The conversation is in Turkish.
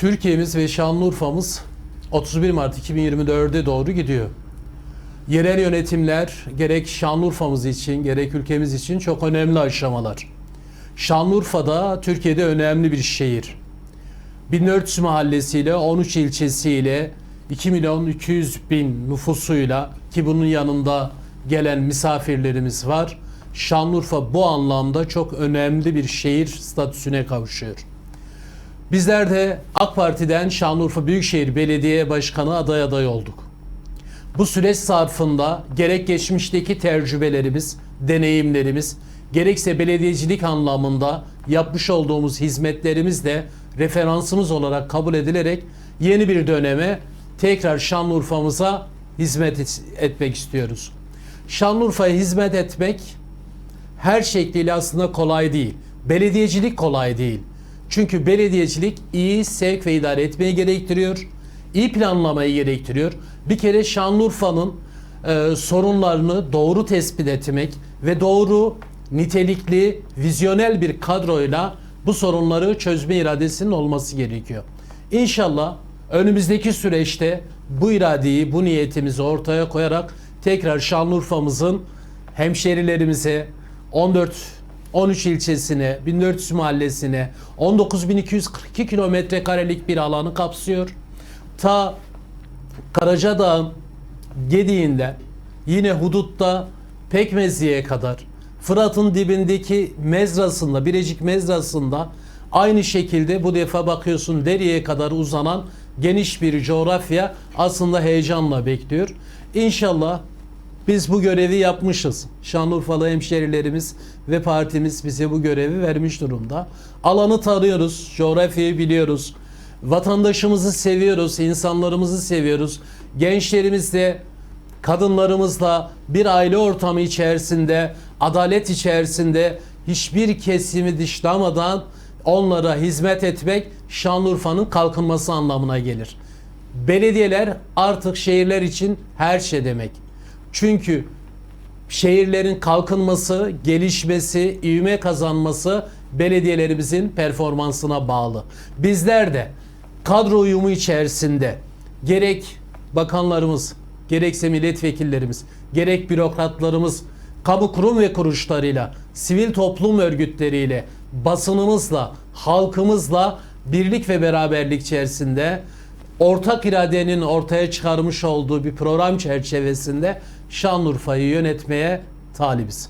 Türkiye'miz ve Şanlıurfa'mız 31 Mart 2024'e doğru gidiyor. Yerel yönetimler gerek Şanlıurfa'mız için gerek ülkemiz için çok önemli aşamalar. Şanlıurfa'da Türkiye'de önemli bir şehir. 1400 mahallesiyle 13 ilçesiyle 2 milyon 200 bin nüfusuyla ki bunun yanında gelen misafirlerimiz var. Şanlıurfa bu anlamda çok önemli bir şehir statüsüne kavuşuyor. Bizler de AK Parti'den Şanlıurfa Büyükşehir Belediye Başkanı aday aday olduk. Bu süreç zarfında gerek geçmişteki tecrübelerimiz, deneyimlerimiz, gerekse belediyecilik anlamında yapmış olduğumuz hizmetlerimiz de referansımız olarak kabul edilerek yeni bir döneme tekrar Şanlıurfa'mıza hizmet et- etmek istiyoruz. Şanlıurfa'ya hizmet etmek her şekliyle aslında kolay değil. Belediyecilik kolay değil. Çünkü belediyecilik iyi sevk ve idare etmeyi gerektiriyor. iyi planlamayı gerektiriyor. Bir kere Şanlıurfa'nın e, sorunlarını doğru tespit etmek ve doğru nitelikli, vizyonel bir kadroyla bu sorunları çözme iradesinin olması gerekiyor. İnşallah önümüzdeki süreçte bu iradeyi, bu niyetimizi ortaya koyarak tekrar Şanlıurfa'mızın hemşerilerimize 14 13 ilçesine, 1400 mahallesine, 19.242 kilometre karelik bir alanı kapsıyor. Ta Karacadağ'ın Gediğinden yine hudutta Pekmezli'ye kadar Fırat'ın dibindeki mezrasında, Birecik mezrasında aynı şekilde bu defa bakıyorsun Deri'ye kadar uzanan geniş bir coğrafya aslında heyecanla bekliyor. İnşallah biz bu görevi yapmışız. Şanlıurfalı hemşerilerimiz ve partimiz bize bu görevi vermiş durumda. Alanı tanıyoruz, coğrafyayı biliyoruz. Vatandaşımızı seviyoruz, insanlarımızı seviyoruz. Gençlerimizle, kadınlarımızla bir aile ortamı içerisinde, adalet içerisinde hiçbir kesimi dışlamadan onlara hizmet etmek Şanlıurfa'nın kalkınması anlamına gelir. Belediyeler artık şehirler için her şey demek. Çünkü şehirlerin kalkınması, gelişmesi, ivme kazanması belediyelerimizin performansına bağlı. Bizler de kadro uyumu içerisinde gerek bakanlarımız, gerekse milletvekillerimiz, gerek bürokratlarımız, kamu kurum ve kuruluşlarıyla, sivil toplum örgütleriyle, basınımızla, halkımızla birlik ve beraberlik içerisinde ortak iradenin ortaya çıkarmış olduğu bir program çerçevesinde Şanlıurfa'yı yönetmeye talibiz.